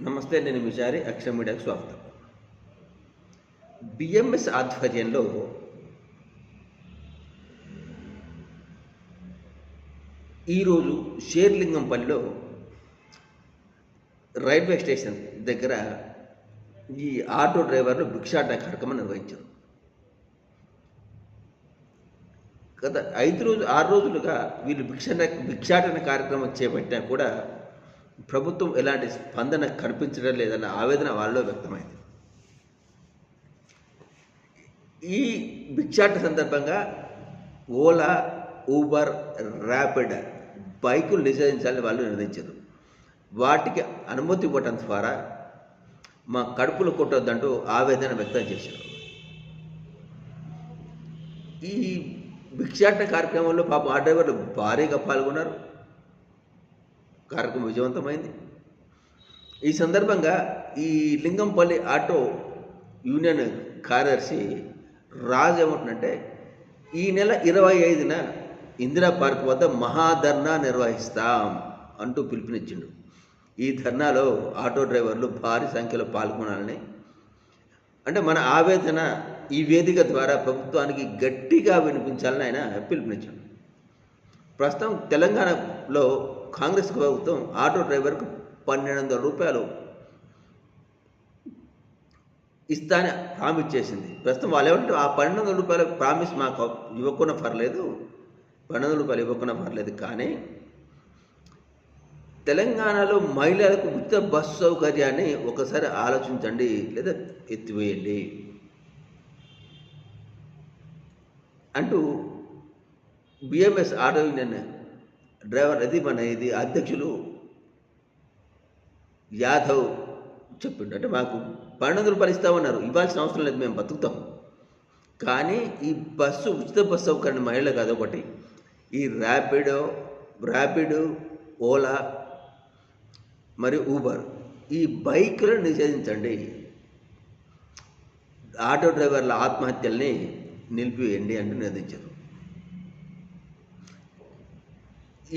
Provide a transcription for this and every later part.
నమస్తే నేను విచారి అక్షర మీడియాకు స్వాగతం. బిఎంఎస్ ఆధ్వర్యంలో ఈరోజు షేర్లింగంపల్లిలో రైల్వే స్టేషన్ దగ్గర ఈ ఆటో డ్రైవర్లు భిక్షాట కార్యక్రమం నిర్వహించారు. గత ఐదు రోజు ఆరు రోజులుగా వీళ్ళు భిక్షాట భిక్షాటన కార్యక్రమం చేపట్టినా కూడా ప్రభుత్వం ఎలాంటి స్పందన కనిపించడం లేదన్న ఆవేదన వాళ్ళలో వ్యక్తమైంది. ఈ భిక్షాట సందర్భంగా ఓలా ఊబర్ ర్యాపిడ్ బైకులు నిషేధించాలని వాళ్ళు నిర్ణయించారు. వాటికి అనుమతి ఇవ్వటం ద్వారా మా కడుపులు కొట్టొద్దంటూ ఆవేదన వ్యక్తం చేశారు. ఈ భిక్షాటన కార్యక్రమంలో పాపం ఆ డ్రైవర్లు భారీగా పాల్గొన్నారు. కార్యక్రమం విజయవంతమైంది. ఈ సందర్భంగా ఈ లింగంపల్లి ఆటో యూనియన్ కార్యదర్శి రాజు ఏమంటున్నంటే ఈ నెల ఇరవై ఐదున ఇందిరా పార్క్ వద్ద మహాధర్నా నిర్వహిస్తాం అంటూ పిలుపునిచ్చిండు. ఈ ధర్నాలో ఆటో డ్రైవర్లు భారీ సంఖ్యలో పాల్గొనాలని అంటే మన ఆవేదన ఈ వేదిక ద్వారా ప్రభుత్వానికి గట్టిగా వినిపించాలని ఆయన పిలుపునిచ్చాడు. ప్రస్తుతం తెలంగాణలో కాంగ్రెస్ ప్రభుత్వం ఆటో డ్రైవర్కు పన్నెండు వందల రూపాయలు ఇస్తాని ప్రామిస్ చేసింది ప్రస్తుతం వాళ్ళు ఏమంటే ఆ పన్నెండు వందల రూపాయల ప్రామిస్ మాకు ఇవ్వకుండా పర్లేదు పన్నెండు వందల రూపాయలు ఇవ్వకుండా పర్లేదు కానీ తెలంగాణలో మహిళలకు ఉచిత బస్సు సౌకర్యాన్ని ఒకసారి ఆలోచించండి లేదా ఎత్తివేయండి అంటూ బిఎంఎస్ ఆటో యూనియన్ డ్రైవర్ అది మన ఇది అధ్యక్షులు యాదవ్ చెప్పిండు. అంటే మాకు పన్నెండు రూపాయలు ఇస్తామన్నారు ఇవ్వాల్సిన అవసరం లేదు మేము బతుకుతాం. కానీ ఈ బస్సు ఉచిత బస్సు సౌకర్యం మహిళలకు అదొకటి ఈ ర్యాపిడో ర్యాపిడ్ ఓలా మరియు ఊబర్ ఈ బైక్లను నిషేధించండి. ఆటో డ్రైవర్ల ఆత్మహత్యల్ని నిలిపివేయండి అంటూ నిర్ణయించారు.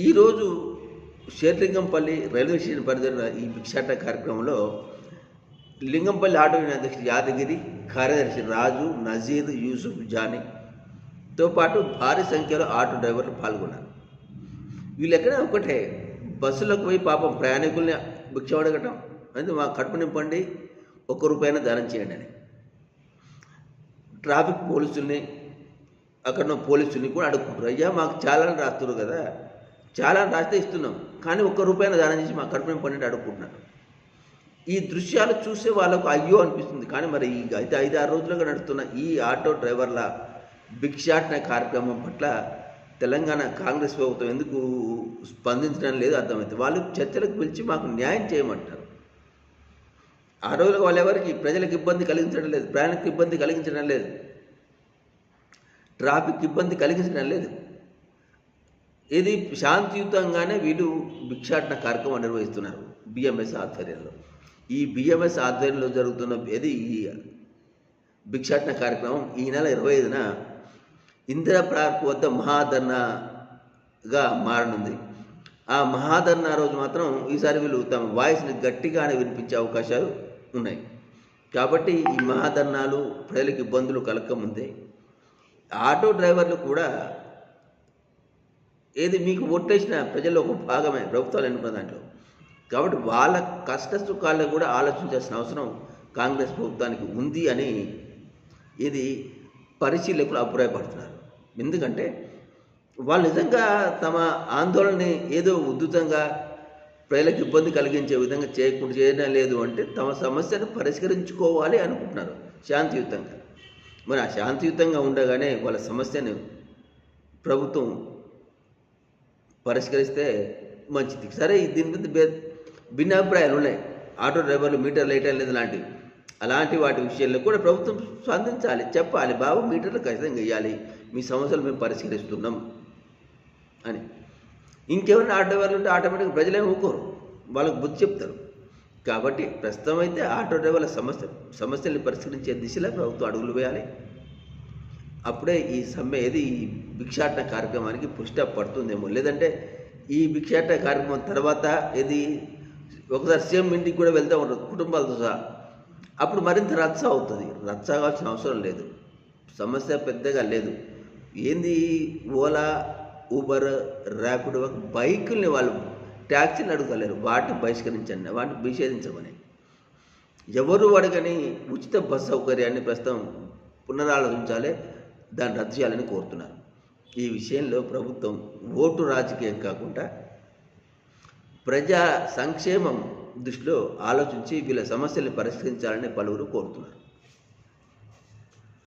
ఈరోజు షేర్లింగంపల్లి రైల్వే స్టేషన్ పరిధిలో ఈ భిక్షాట కార్యక్రమంలో లింగంపల్లి ఆటో యూనియన్ అధ్యక్షుడు యాదగిరి కార్యదర్శి రాజు నజీర్ యూసుఫ్ జానీతో పాటు భారీ సంఖ్యలో ఆటో డ్రైవర్లు పాల్గొన్నారు. వీళ్ళు ఎక్కడ ఒకటే బస్సులకు పోయి పాపం ప్రయాణికుల్ని భిక్ష అడగటం అంటే మా కడుపు నింపండి ఒక్క రూపాయన దానం చేయండి అని. ట్రాఫిక్ పోలీసుల్ని అక్కడ ఉన్న పోలీసుల్ని కూడా అడుగుకుంటారు అయ్యా మాకు చాలా రాస్తున్నారు కదా. చాలా రాస్తే ఇస్తున్నాం. కానీ ఒక్క రూపాయన దానం చేసి మా కడుపు పన్నెండు అడుగుకుంటున్నారు ఈ దృశ్యాలు చూసే వాళ్ళకు అయ్యో అనిపిస్తుంది. కానీ మరి ఈ అయితే ఐదు ఆరు రోజులుగా నడుస్తున్న ఈ ఆటో డ్రైవర్ల భిక్షాటన కార్యక్రమం పట్ల తెలంగాణ కాంగ్రెస్ ప్రభుత్వం ఎందుకు స్పందించడం లేదు అర్థమవుతుంది వాళ్ళు చర్చలకు పిలిచి మాకు న్యాయం చేయమంటారు. ఆ రోజులకు వాళ్ళు ఎవరికి? ప్రజలకు ఇబ్బంది కలిగించడం లేదు. ప్రయాణికు ఇబ్బంది కలిగించడం లేదు. ట్రాఫిక్ ఇబ్బంది కలిగించడం లేదు. ఇది శాంతియుతంగానే వీళ్ళు భిక్షాటన కార్యక్రమం నిర్వహిస్తున్నారు బిఎంఎస్ ఆధ్వర్యంలో. ఈ బిఎంఎస్ ఆధ్వర్యంలో జరుగుతున్న ఇది ఈ భిక్షాటన కార్యక్రమం ఈ నెల ఇరవై ఐదున ఇందిరా పార్క్ వద్ద మహాధర్నాగా మారనుంది. ఆ మహాధర్నా రోజు మాత్రం ఈసారి వీళ్ళు తమ వాయిస్ని గట్టిగానే వినిపించే అవకాశాలు ఉన్నాయి. కాబట్టి ఈ మహాధర్నాలు ప్రజలకు ఇబ్బందులు కలగకముందే. ఆటో డ్రైవర్లు కూడా ఏది మీకు ఓట్లేసిన ప్రజల్లో ఒక భాగమే ప్రభుత్వాలు ఎన్నుకున్న దాంట్లో. కాబట్టి వాళ్ళ కష్ట సుఖాలను కూడా ఆలోచించాల్సిన అవసరం కాంగ్రెస్ ప్రభుత్వానికి ఉంది అని ఇది పరిశీలకులు అభిప్రాయపడుతున్నారు. ఎందుకంటే వాళ్ళు నిజంగా తమ ఆందోళనని ఏదో ఉద్ధృతంగా ప్రజలకు ఇబ్బంది కలిగించే విధంగా చేయకుండా చేయడం లేదు అంటే తమ సమస్యను పరిష్కరించుకోవాలి అనుకుంటున్నారు శాంతియుతంగా. మరి ఆ శాంతియుతంగా ఉండగానే వాళ్ళ సమస్యను ప్రభుత్వం పరిష్కరిస్తే మంచిది. సరే దీని మీద భిన్నాభిప్రాయాలు ఉన్నాయి. ఆటో డ్రైవర్లు మీటర్ లైట్ లేదు లాంటివి అలాంటి వాటి విషయంలో కూడా ప్రభుత్వం స్పందించాలి చెప్పాలి. బాబు మీటర్లు ఖచ్చితంగా వేయాలి. మీ సమస్యలు మేము పరిష్కరిస్తున్నాం అని. ఇంకేమైనా ఆటో డ్రైవర్లు ఉంటే ఆటోమేటిక్గా ప్రజలేమి ఊకోరు వాళ్ళకు బుద్ధి చెప్తారు. కాబట్టి ప్రస్తుతం అయితే ఆటో డ్రైవర్ల సమస్య సమస్యల్ని పరిష్కరించే దిశలో ప్రభుత్వం అడుగులు వేయాలి. అప్పుడే ఈ సమ్మె ఏది? ఈ భిక్షాటన కార్యక్రమానికి పుష్ట పడుతుందేమో. లేదంటే ఈ భిక్షాటన కార్యక్రమం తర్వాత ఇది ఒకసారి సీఎం ఇంటికి కూడా వెళ్తూ ఉంటారు కుటుంబాలతో సహా. అప్పుడు మరింత రచ్చ అవుతుంది. రచ్చ కావాల్సిన అవసరం లేదు. సమస్య పెద్దగా లేదు. ఏంది? ఓలా ఊబర్ ర్యాపిడో బైకుల్ని వాళ్ళు ట్యాక్సీని అడుగుతలేరు. వాటిని బహిష్కరించండి వాటిని నిషేధించమని. ఎవరు అడగని ఉచిత బస్ సౌకర్యాన్ని ప్రస్తుతం పునరాలోచించాలి. దాన్ని రద్దు చేయాలని కోరుతున్నారు. ఈ విషయంలో ప్రభుత్వం ఓటు రాజకీయం కాకుండా ప్రజా సంక్షేమం దృష్టిలో ఆలోచించి వీళ్ళ సమస్యల్ని పరిష్కరించాలని పలువురు కోరుతున్నారు.